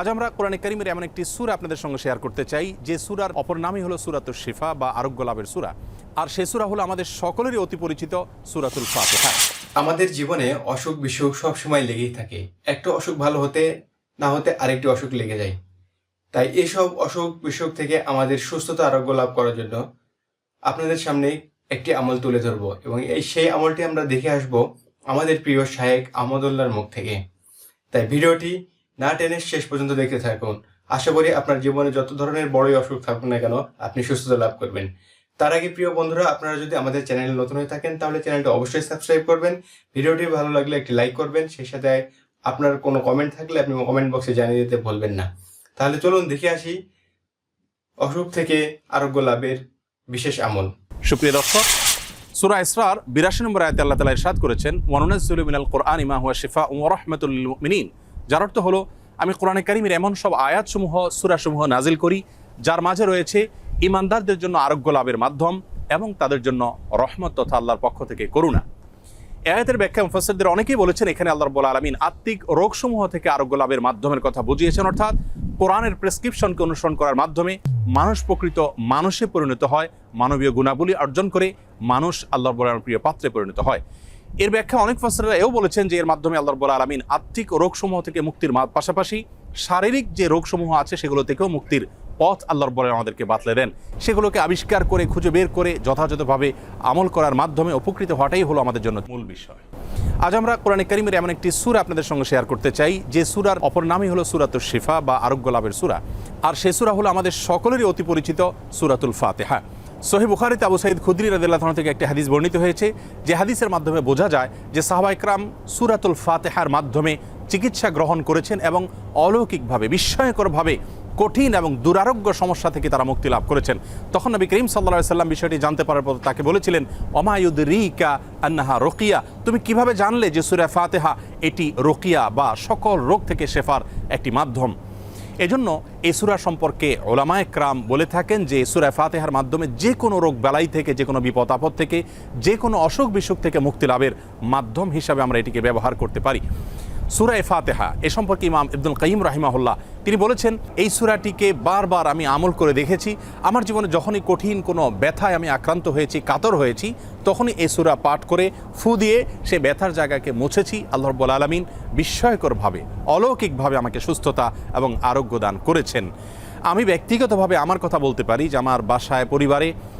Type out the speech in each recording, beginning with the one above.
আজ আমরা কোরআনে কারিমের এমন একটি সুরা আপনাদের সঙ্গে শেয়ার করতে চাই। যে সুরার অপর নামই হলো সুরাতুল শিফা বা আরোগ্য লাভের সুরা। আর সে সুরা হলো আমাদের সকলেরই অতি পরিচিত সুরাতুল ফাতিহা। আমাদের জীবনে অসুখ বিসুখ সবসময় লেগেই থাকে। একটা অসুখ ভালো হতে, না হতে আরেকটি অসুখ লেগে যায়। তাই এসব অসুখ বিসুখ থেকে আমাদের সুস্থতা আরোগ্য লাভ করার জন্য আপনাদের সামনে একটি আমল তুলে ধরবো এবং এই সেই আমলটি আমরা দেখে আসব আমাদের প্রিয় শায়েক আমদুল্লাহর মুখ থেকে। তাই ভিডিওটি না টেনে শেষ পর্যন্ত দেখতে থাকুন। আশা করি আপনার জীবনে যত ধরনের বড়ই অসুখ থাকুক না কেন, আপনি সুস্থতা লাভ করবেন। তার আগে প্রিয় বন্ধুরা, আপনারা যদি আমাদের চ্যানেলে নতুন হয়ে থাকেন, তাহলে চ্যানেলটি অবশ্যই সাবস্ক্রাইব করবেন। ভিডিওটি ভালো লাগলে একটি লাইক করবেন। সেই সাথে আপনার কোনো কমেন্ট থাকলে আপনি কমেন্ট বক্সে জানিয়ে দিতে ভুলবেন না। তাহলে চলুন দেখে আসি অসুখ থেকে আরোগ্য লাভের বিশেষ আমল। সুপ্রিয় দর্শক, সুরা ইসরার বিরাশি নম্বর আয়তে আল্লাহ তালা ইরশাদ করেছেন ওয়ানুনাজ্জুলু মিনাল কোরআন ইমা হুয়া শিফা ওয়া রাহমাতুল মুমিনিন। যার অর্থ হলো, আমি কোরআনে কারিমের এমন সব আয়াতসমূহ, সূরাসমূহ নাজিল করি, যার মাঝে রয়েছে ইমানদারদের জন্য আরোগ্য লাভের মাধ্যম এবং তাদের জন্য রহমত তথা আল্লাহর পক্ষ থেকে করুণা। এ আয়াতের ব্যাখ্যা মুফাসসিরদের অনেকেই বলেছেন, এখানে আল্লাহ রাব্বুল আলামিন আত্মিক রোগসমূহ থেকে আরোগ্য লাভের মাধ্যমের কথা বুঝিয়েছেন, অর্থাৎ কোরআনের প্রেসক্রিপশনকে অনুসরণ করার মাধ্যমে মানুষ প্রকৃত মানুষে পরিণত হয়, মানবীয় গুণাবলী অর্জন করে মানুষ আল্লাহ রাব্বুল প্রিয় পাত্রে পরিণত হয়। এর ব্যাখ্যা অনেক ফাসিররা এও বলেছেন যে এর মাধ্যমে আল্লাহ রাব্বুল আলামিন আত্মিক রোগসমূহ থেকে মুক্তির পাশাপাশি শারীরিক যে রোগসমূহ আছে সেগুলো থেকেও মুক্তির পথ আল্লাহর বলে আমাদেরকে বাতলে দেন। সেগুলোকে আবিষ্কার করে, খুঁজে বের করে, যথাযথভাবে আমল করার মাধ্যমে উপকৃত হওয়াটাই হলো আমাদের জন্য মূল বিষয়। আজ আমরা কোরআন কারিমের এমন একটি সুরা আপনাদের সঙ্গে শেয়ার করতে চাই। যে সুরার অপর নামই হলো সুরাতুল শিফা বা আরোগ্য লাভের সুরা। আর সে সুরা হলো আমাদের সকলেরই অতি পরিচিত সুরাতুল ফাতেহা। সোহেব বুখারিতে আবু সাইদ খুদ্রি রাদিল্লাহ থেকে একটি হাদিস বর্ণিত হয়েছে, যে হাদিসের মাধ্যমে বোঝা যায় যে সাহাবা ইকরাম সুরাতুল ফাতেহার মাধ্যমে চিকিৎসা গ্রহণ করেছেন এবং অলৌকিকভাবে, বিস্ময়করভাবে কঠিন এবং দুরারোগ্য সমস্যা থেকে তারা মুক্তি লাভ করেছেন। তখন নবী করিম সাল্লা সাল্লাম বিষয়টি জানতে পারার পর তাকে বলেছিলেন অমায়ুদ রিকা আন্নাহা রোকিয়া? তুমি কীভাবে জানলে যে সুরা ফাতেহা এটি রোকিয়া বা সকল রোগ থেকে শেফার একটি মাধ্যম? এজন্য এসুরা সুরা সম্পর্কে ওলামা একরাম বলে থাকেন যে এসুরা ফাতেহার মাধ্যমে যে কোনো রোগ বেলাই থেকে, যে কোনো বিপদ আপদ থেকে, যে কোনো অসুখ বিসুখ থেকে মুক্তি লাভের মাধ্যম হিসাবে আমরা এটিকে ব্যবহার করতে পারি। সুরায় ফাতেহা, এ সম্পর্কে ইমাম ইবদুল কাইম রাহিমাহুল্লাহ, তিনি বলেছেন, এই সুরাটিকে বারবার আমি আমল করে দেখেছি। আমার জীবনে যখনই কঠিন কোনো ব্যথায় আমি আক্রান্ত হয়েছি, কাতর হয়েছি, তখনই এই সুরা পাঠ করে ফু দিয়ে সে ব্যথার জায়গাকে মুছেছি। আল্লাহ রব্বুল আলমিন বিস্ময়করভাবে, অলৌকিকভাবে আমাকে সুস্থতা এবং আরোগ্য দান করেছেন। আমি ব্যক্তিগতভাবে আমার কথা বলতে পারি যে, আমার বাসায়, পরিবারে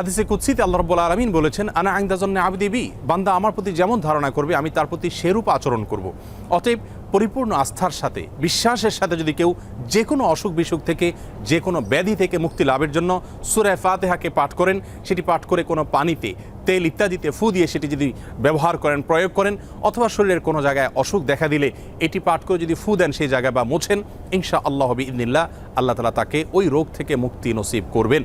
হাদিসে কুৎসিতে আল্লাহ রব্বুল আলমিন বলেছেন, আনা আইন্দাজন্য আবদিবি বান্দা আমার প্রতি যেমন ধারণা করবে, আমি তার প্রতি সেরূপ আচরণ করব। অতএব পরিপূর্ণ আস্থার সাথে, বিশ্বাসের সাথে যদি কেউ যে কোনো অসুখ বিসুখ থেকে যে কোনো ব্যাধি থেকে মুক্তি লাভের জন্য সুরায় ফাতেহাকে পাঠ করেন, সেটি পাঠ করে কোনো পানিতে তেল ইত্যাদিতে ফু দিয়ে সেটি যদি ব্যবহার করেন, প্রয়োগ করেন, অথবা শরীরের কোনো জায়গায় অসুখ দেখা দিলে এটি পাঠ করে যদি ফু দেন সেই জায়গায় বা মোছেন ইনশা আল্লাহ হবি ইদিল্লা আল্লাহ তালা তাকে ওই রোগ থেকে মুক্তি নসিব করবেন।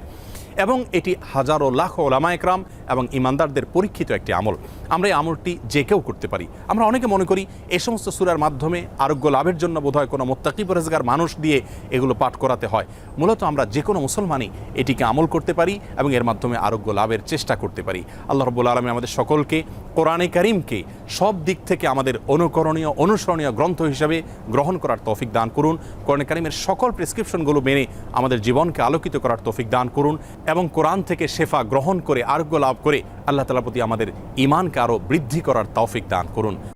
এবং এটি হাজারো লাখ ওলামা একরাম এবং ইমানদারদের পরীক্ষিত একটি আমল। আমরা এই আমলটি যে কেউ করতে পারি। আমরা অনেকে মনে করি, এ সমস্ত সুরার মাধ্যমে আরোগ্য লাভের জন্য বোধহয় কোনো মোত্তাকি পরেজগার মানুষ দিয়ে এগুলো পাঠ করাতে হয়। মূলত আমরা যে কোনো মুসলমানই এটিকে আমল করতে পারি এবং এর মাধ্যমে আরোগ্য লাভের চেষ্টা করতে পারি। আল্লাহ রব্বুল আলমী আমাদের সকলকে কোরআনে করিমকে সব দিক থেকে আমাদের অনুকরণীয়, অনুসরণীয় গ্রন্থ হিসাবে গ্রহণ করার তৌফিক দান করুন। কোরআনে করিমের সকল প্রেসক্রিপশনগুলো মেনে আমাদের জীবনকে আলোকিত করার তৌফিক দান করুন। এবং কোরআন থেকে শেফা গ্রহণ করে, আরোগ্য লাভ করে আল্লাহ তালার প্রতি আমাদের ইমানকে আরও বৃদ্ধি করার তৌফিক দান করুন।